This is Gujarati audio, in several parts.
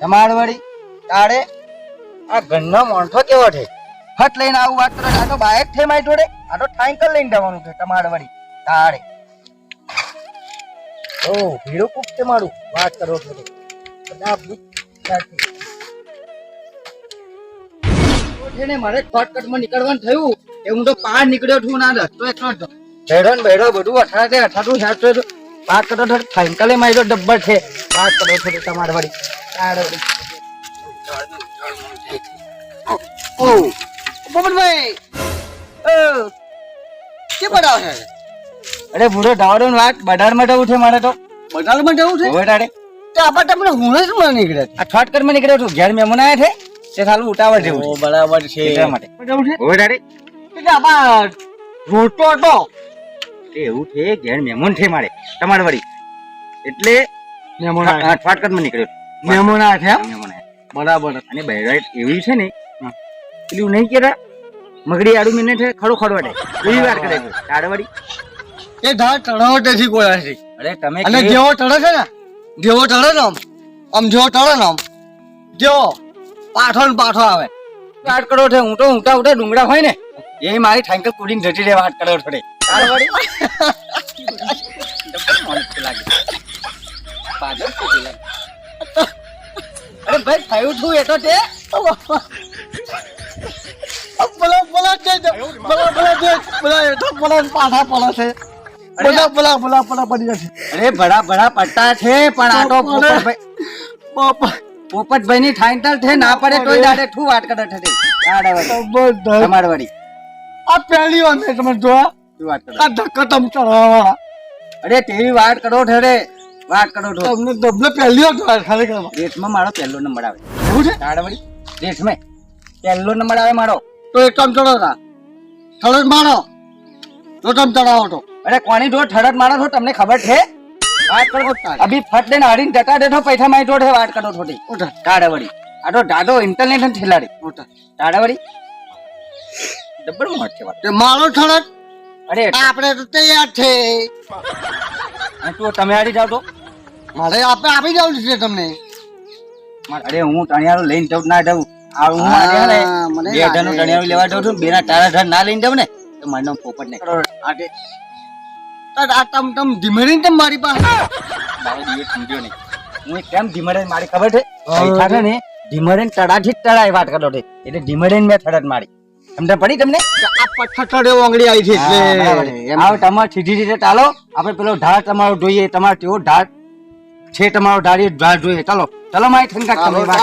તમાર વળી તારે આ ઘરનો મોણઠો કેવો છે? હટ લઈને આવું વાત કરો. આ તો બાઇક છે મારી જોડે. આ તો સાયકલ લઈને જવાનું છે તમારે વળી. તારે. ઓ, ભીડો કુક છે મારું. વાત કરો છો બધા ભૂત ને મારે શોર્ટકટમાં નીકળવાનું થયું, એ હું તો પાર નીકળ્યો છું ના રસ્તો એકલો જ. ભેડો ને ભેડો બધું અઠાડે અઠાડું સાચું વાત કરો છો સાયકલે મારી ડબ્બર છે. વાત કરો છો તમારે વળી. પોપટભાઈ કે પડાવ છે અરે બુડો ડાવડો વાત બજારમાં જવું છે મારે તો. બજારમાં જવું છે? હવે તારે તો આપણે તમને હું જ માં આ માં નીકળ્યો છું ઘેર મહેમાન આવ્યા છે તે સાલું ઉતાવળ જેવું બરાબર છે. એટલા માટે. જવું છે? હવે તારે એટલે આપા રોટો હતો. એવું છે ઘેર મહેમાન છે મારે તમારે વળી. એટલે મહેમાનમાં નીકળ્યો મહેમાન એમ? બરાબર. અને બહેરાઈટ એવી છે ને પેલું નહીં કેતા મગડી આડું મિનિટ છે ખડો ખડવાડે એવી વાત કરે છે. આડવાડી એ ધાર કોઈ નથી અરે તમે અને જેવો ટળે છે ને જેવો ટળે ને આમ આમ જેવો ટળે ને આમ જેવો પાઠો ને પાઠો આવે. વાત કરો છે હું તો ઊંટા ઊંટા ડુંગળા હોય ને એ મારી સાયકલ કુડીને જતી રહે વાત કરો થોડે મોણસ લાગે. અરે ભાઈ થયું છું એ તો તે બોલા બોલા છે બોલા બોલા છે બોલા એ તો બોલા પાછા છે. બોલા બોલા બોલા બોલા પડી જશે. અરે ભડા ભડા પટ્ટા છે પણ આ તો પોપટભાઈ ની સાયકલ છે ના પડે તોય દાડે ઠું વાત કરે તે. તમારે વળી આ પહેલી વાર મેં તમે જોયા આ ધક્કા તમ ચડાવવા અરે તેવી વાત કરો છો રે વાત કરો તમને ડબલે પહેલી વાર ખાલી કરવા. દેશમાં મારો પહેલો નંબર આવે. એવું છે? તાળવડી દેશમાં પહેલો નંબર આવે મારો. તો એક કામ ચડાવતા થડસ મારો. તો તમ ચડાવો તો. અરે કોની જો ઠડક મારો છો તમને ખબર છે? વાત કરો. અભી ફટ દે હરીને જતા દેઠો પૈસા મારી જોડે વાત કરો થોડી. ઉઠા તાળવડી આ તો દાદો ઇન્ટરનેશનલ ખેલાડી. તાળવડી ડબ્બર મોટ છે વાત. મારો થડસ અરે આપણે તો તૈયાર છે. તું તમે હારી જાવ તો? મારે આપે આપી જવું છે તમને. અરે હું ટણિયારું લઈને જાઉં ના જાઉં. આ હું હા, ને બે હજારનું લાગે. લેવા જાઉં છું બેના તારા હજાર ના લઈને જાઉં ને તો મારું નામ પોપટ ને. આટે આ તમ તમ ધીમેરીને તમ મારી પાસે. મારો દિવસ સમજ્યો નહીં. હું કેમ ધીમડે મારી ખબર છે? ને ધીમડે તળાથી જ તળાય વાત કરો એટલે ધીમડે મેં થડત મારી. સમજ પડી તમને? આ ચડે ઓંગળી આવી છે એટલે. આવો તમારે સીધી રીતે ચાલો. આપણે પેલો ઢાળ તમારો જોઈએ તમારે કેવો ઢાળ છે તમારો ઢાળ એ ઢાળ જોઈએ. ચાલો ચાલો મારી ઠંકા તમે વાત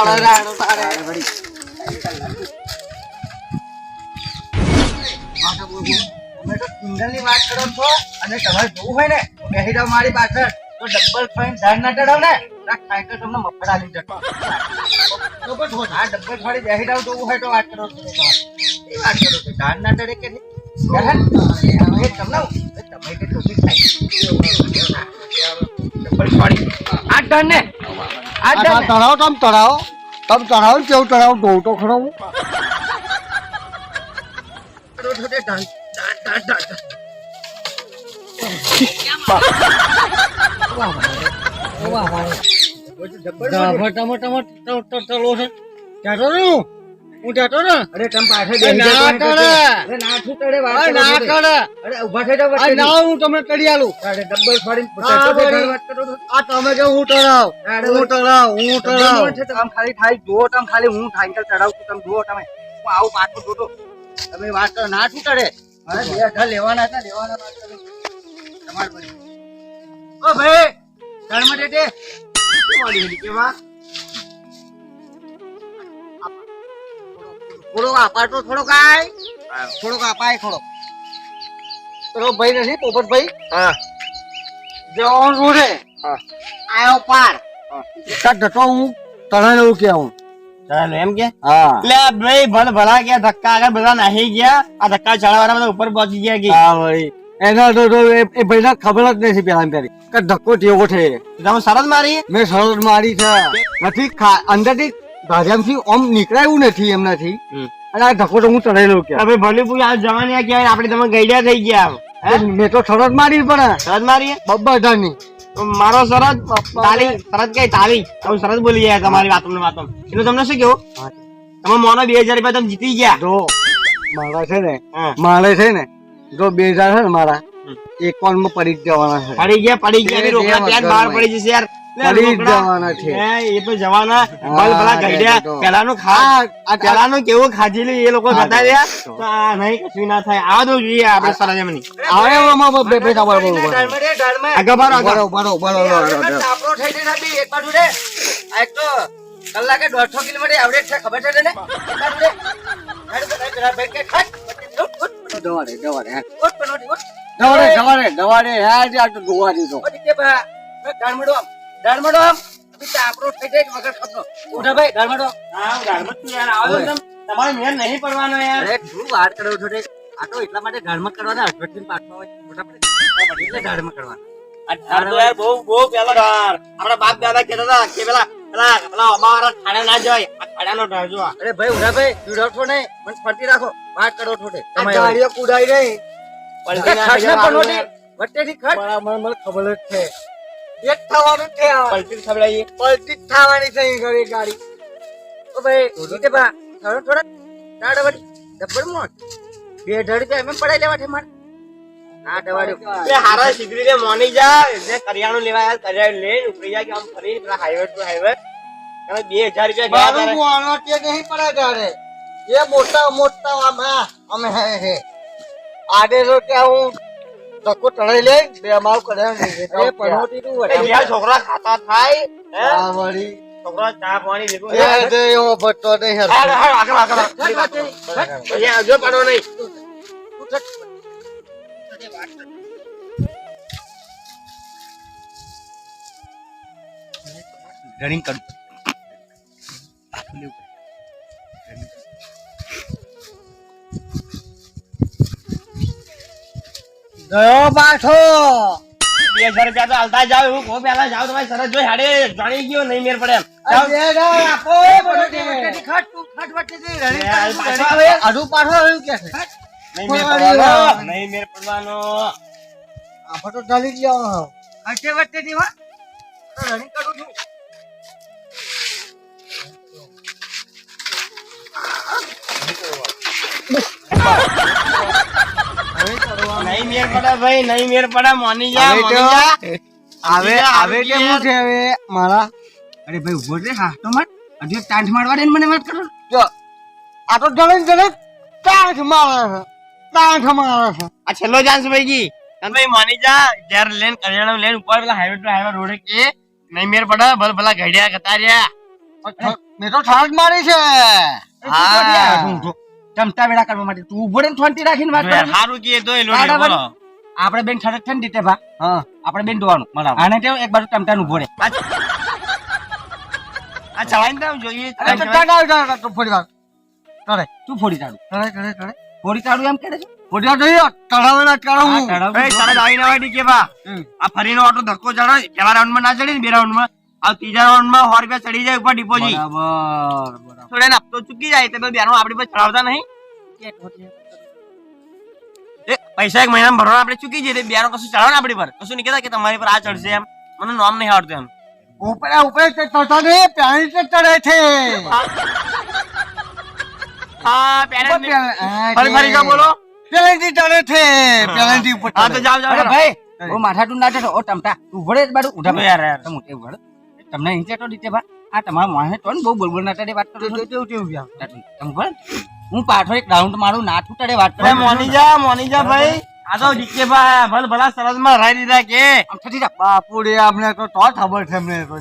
કરો. છો અને તમારે જોવું હોય ને બેસી જાઓ મારી પાછળ. તો ડબ્બલ ફાઈન ધાર ના ચડાવ ને? તો આ સાયકલ તમને મફડા લઈ જતો તો બસ હો, આ ડબ્બલ ફાડી બેસી જાવ જોવું હોય તો વાત કરો છો. એ વાત કરો છો. ધાર ના ચડે કે નહીં? હવે તમને તમે કે ટોપી થાય. ડબલ ફાડી. આ ધાર ને? આ ધાર. તળાવ તમ તળાવ તમ તળાવ ને કેવું તળાવ જોઉં તો ખરો હું. તે ધાર ધાર ધાર. ધાર હું હું ને? અરે તમે પાછળ ના જાઓ કરે. અરે ના શું કરે વાત કરો ના છો કરે. અરે ઊભા થઈ જાઓ આ ના હું તમને કરી આલું. અરે ડબ્બલ ફાડીને હા, પચાસો ટકા વળી. વાત કરો આ તમે કે હું તળાવ. હું તળાવ હું તળાવ. તમે. ખાલી થાય જો તમે ખાલી હું સાયકલ ચડાવું છું તમે જુઓ તમે. હું આવું પાછું જોતો. તમે વાત કરો ના શું કરે બે લેવાના હતા લેવાના વાત કરો તમારે ઓ ભાઈ શું વાળી હતી કેવા? થોડોક આપાતો થોડોક આય. થોડોક આપાય થોડોક. પેલો ભાઈ નથી પોપટભાઈ? હા. જવાનું હા. આયો પાર. તાર જતો હું તળાવ એવું કે હું? ચાલો એમ કે? હા. એટલે ભાઈ ભલ ભલા ગયા ધક્કા આગળ બધા નાહી ગયા આ ધક્કા ચડાવવાના બધા ઉપર પહોંચી ગયા કે? હા ભાઈ. એના તો એ ભાઈ ખબર જ નથી પેલા પેલી કે ધક્કો થયો છે. તમે સરસ મારી? મેં સરળ મારી છે. નથી અંદરથી ભાજમથી ઓમ નીકળાયું નથી એમનાથી. અને આ ધક્કો તો હું ચડેલો કે હવે ભલે પૂછ આ જવાની કહેવાય આપણે તમે ગઈડ્યા થઈ ગયા હે? મેં તો સરળ મારી પણ. સરસ મારી હજારની મારો શરદ તાલી શરત કઈ તારી? તમે શરત બોલી ગયા તમારી વાતો વાતો એટલે તમને શું કેવું તમે મોનો બે હજાર રૂપિયા તમે જીતી ગયા. મારા છે ને મારે છે ને જો બે હજાર છે ને મારા એકાઉન્ટમાં પડી જ જવાના છે. પડી ગયા પડી ગયા રોકડા ત્યાં બહાર પડી જશે યાર. પડી જ જવાના છે. એ તો જવાના. હા, ભલ ગઈડ્યા પેલાનું ખા આ પેલાનું કેવું ખાધેલું એ લોકો હા, રહ્યા નહીં કશું ના થાય. આ દો જોઈએ આપણે સરજમની. આવે આમાં બે બે બરોબર બરોબર આગળ બાર આગળ. બરોબર બરોબર બરોબર આપણો થઈ જઈને બી એક બાજુ રે. આ એક તો કલાકે દોઢસો કિલોમીટર એવરેજ છે ખબર છે તને? ભાઈ કે ખાટ. દવાડે દવાડે હે. દવાડે દવાડે દવાડે હે આજે આ તો જોવા દીધો ઓ દીકરી બા, ડાળમડો આમ, ડાળમડો આમ. અભી આપણો થઈ જાય વગર ખપનો. ઉઠો ભાઈ, ડાળમડો. હા ગાળમાં તું યાર આવો તમ- તમારે મેર નહીં પડવાનો યાર અરે, શું વાત કરો છો રે? આ તો એટલા માટે ડાળમાં કરવાના હસબન્ડની પાછમાં હોય, મોટા પડે. એટલે ડાળમાં કરવાના. આ તો યાર બહુ બહુ પેલા ઢાળ આપણા બાપ દાદા કહેતા હતા કે પેલા પેલા પેલા અમારા ખાડા ના જવાય આ ખાડાનો ઢાળ અરે ભાઈ ઉઠા ભાઈ પીવડાવશો નહીં. મને ફરતી રાખો. વાત કરો છો તે. આ ગાડીઓ કુડાઈ રહી પલટી ના ખટ થઈ ને જવાનું પનોતી, યાર. વચ્ચેથી ખટ. બરાબર મને ખબર જ છે. એક થવાનું છે પલટી થવાની છે ઘરે ગાડી. ઓ ભાઈ જીતે બા. થોડો થોડો ડબ્બર મોટ બે હજાર રૂપિયા એમ પડાઈ લેવા છે મારે. હા એ હારા મોની જા. જે કરિયાણું લેવા કરિયાણું લઈને ઉપડી જાય કે આમ ફરી પેલા હાઈવે ટુ હાઈવે તમે બે હજાર રૂપિયા ગયા નહીં પડે તારે. એ મોટા મોટા આમ અમે હે હે. આડે તો ત્યાં હું ધક્કો ચડાઈ લે બે તું એ જ્યાં છોકરા ખાતા થાય હે? આ વળી. છોકરા ચા પાણી ભેગું એ દે એવો ભટ્ટો નહીં આગળ, આગળ, આગળ. પાડો નહીં. રનિંગ કરું ગયો પાછો બે હજાર રૂપિયા તો હાલતા જાવ એવું કહો પેલા જાવ તમારી સરસ જોઈ હાડે જાણી ગયો નહીં મેર પડે એમ. પાછો આવ્યું કે છે નહીં મેર પડવાનો. નહીં મેર પડવાનો. તો હો. રણી કરું છું. નહીં મેર પડે ભાઈ નહીં મેર પડે મોની જા મોની જા. હવે હવે કે છે હવે? મારા અરે ભાઈ ઊભો રે હા તો મત મારવા દે મને વાત કરો. જો આ તો જણે જણે તાંઠ મારે છે તાંઠ મારે છે. આ છેલ્લો ચાન્સ ભાઈ જી. અને ભાઈ માની જા જ્યારે લેન કરિયાણું લેન ઉપર પેલા હાઈવે ટુ હાઈવે રોડ કે નહીં મેર પડે ભલે ભલા ઘડિયા કતાર્યા. મેં તો ઠાક મારી છે. હા. ચમચા વેળા કરવા માટે. તું ઊભો રે ને થોંતી રાખીને વાત કર સારું કે તો એ. લોડી બોલો આપણે બેન ઠરક છે ને રીતે ભા. હા. આપણે બેન ડોવાનું બરાબર. આને કેવું? એક બાજુ ચમચા ઊભો રે આ ચલાઈને તો જોઈએ. અરે તો ટાટા આવી જા તો તું ફોડી જાડું કરે કરે કરે ફોડી ચાડું એમ કરે છે? ફરી વાર જોઈએ તળાવેલા ચડાવું હા, ચડાવું. ભાઈ ના વાડી કે બા. આ ફરીનો ઓટો ધક્કો ચડો પેલા રાઉન્ડમાં ના ચડી ને બે રાઉન્ડમાં આ ત્રીજા રાઉન્ડમાં સો રૂપિયા ચડી જાય ઉપર ડિપોઝિટ બરાબર બરાબર. થોડે ને હપ્તો ચૂકી જાય તો બેનો આપણી પર ચડાવતા નહીં. એ પૈસા એક મહિના ભરવા આપણે ચૂકી જઈએ. બેનો કશું ચડાવો આપણી પર? કશું નહીં કહેતા કે તમારી પર આ ચડશે એમ. મને નામ નહીં આવડતું એમ. ઉપર ઉપર ચડતા નહીં પ્યાણી ચડે છે. હા ફરી ફરી કા બોલો? છે ઉપર તો ચડે. જાઓ જાઓ અરે જાઓ. ભાઈ બહુ માથાટું ના ચડો ઓ ટમટા ઊભો રે બાડુ ઉઠા યાર, યાર. તમે ઉઠે તમને અહીં ચેટો દીતે ભા આ તમારા મોહે તો બહુ બોલબોલ ના ટડે વાત કરો છો. તેવું તેવું વ્યામ. તમે ઊભો હું પાછો એક રાઉન્ડ મારું ના તડે વાત કરો મોનીજા મોનીજા ભાઈ. આ તો ડીકે ભાઈ ભલ ભલા સરસમાં રાઈ દીધા કે. આમ થતી જા. બાપુડી તો તો ખબર છે અમને તો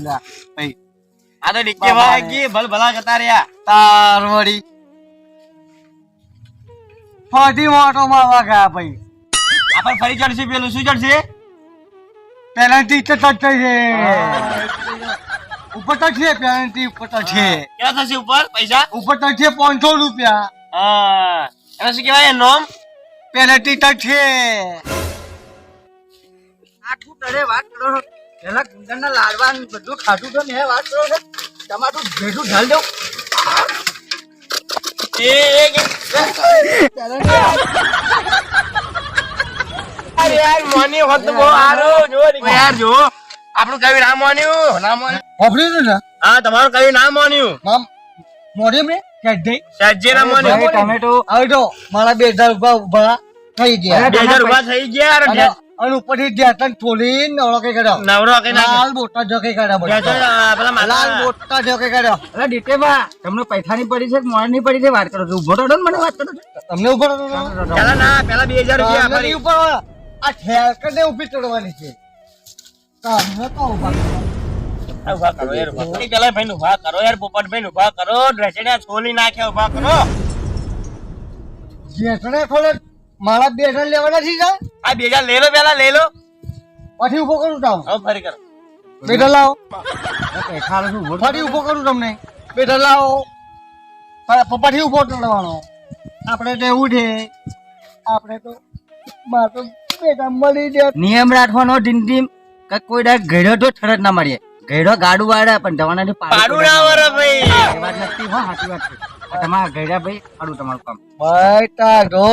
ભાઈ આ તો ડીકે ભાઈ કે ભલ ભલા જતા રહ્યા. તાર વળી. ફરી ઓટો મારવા ગયા ભાઈ. આપણે ફરી ચડશે પેલું શું ચડશે? પેનલ્ટી તો ચડશે છે ઉપર તો છે પેનલ્ટી ઉપર તો છે. કેટલા થશે ઉપર? પૈસા? ઉપર તો છે પાંચસો રૂપિયા. હા. એને શું કહેવાય? નોમ? પેનલ્ટી તો છે. આઠું ટડે વાત કરો છો. પેલા ગુંદરના લાડવા બધું ખાધું તો ને વાત કરો છો. તમારું ભેટું ઢાલ દો. આપણું કયું ના માન્યું. ના માન્યું. ને હા તમારું કયું ના માન્યું. મામ મોઢે મેં? કે સજ્જે ના માન્યું. ટમેટો. મારા બે હજાર રૂપિયા ઊભા થઈ ગયા. બે હજાર ઊભા થઈ ગયા અને ઉપરથી ધ્યાન થોડી નવળો કઈ કર્યો? નવરો કઈ નાખ્યો. લાલ બોટા જો કઈ કર્યા પેલા લાલ બોટા જો કઈ કર્યો? અરે ડીટેબા તમને પૈસાની પડી છે કે મોણની પડી છે? વાત કરો છો. ઊભો રહો ને મને વાત કરો તમને ઉપર પેલા ના પેલા બે હજાર રૂપિયા તમને ફરી. ઉપર આ ઠેકર ને ઊભી ચડવાની છે. તમને તો ઊભા ઊભા કરો યાર ઊભા. પેલા ભાઈ ઊભા કરો યાર પોપટભાઈ ઊભા કરો. ડ્રેસેડા છોલી નાખ્યા ઊભા કરો. જેઠને ખોલે મારા બે હજાર લેવાના છે આ બે હજાર લઈ લો પેલા લઈ લો. પછી ઊભો કરું તાવ હવે ફરી કરો. બેઠા લાવો. ફરી ઊભો કરું તમને. બેઠા લાવો. પપ્પાથી ઊભો કરવાનો. આપણે તો એવું છે. આપણે તો મારે તો બેટા મળી જાય નિયમ રાખવાનો ટીમ કે કોઈ ડાયરેક્ટ ઘેડો તો ઠરત ના મારીએ. ઘેડો ગાડું વાળે પણ જવાનાથી પાડું ના વરે ભાઈ. વાત નથી હો સાચી વાત છે. તમારા ઘેડા ભાઈ પાડું તમારું કામ. બેટા જો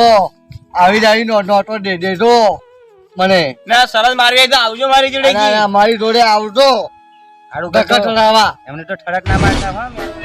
આવી જ આવી નો નોટો દે દેજો. મને. ના સરસ મારી તો આવજો મારી જોડે ના મારી જોડે આવજો. એમને તો ઠડક ના મારતા હો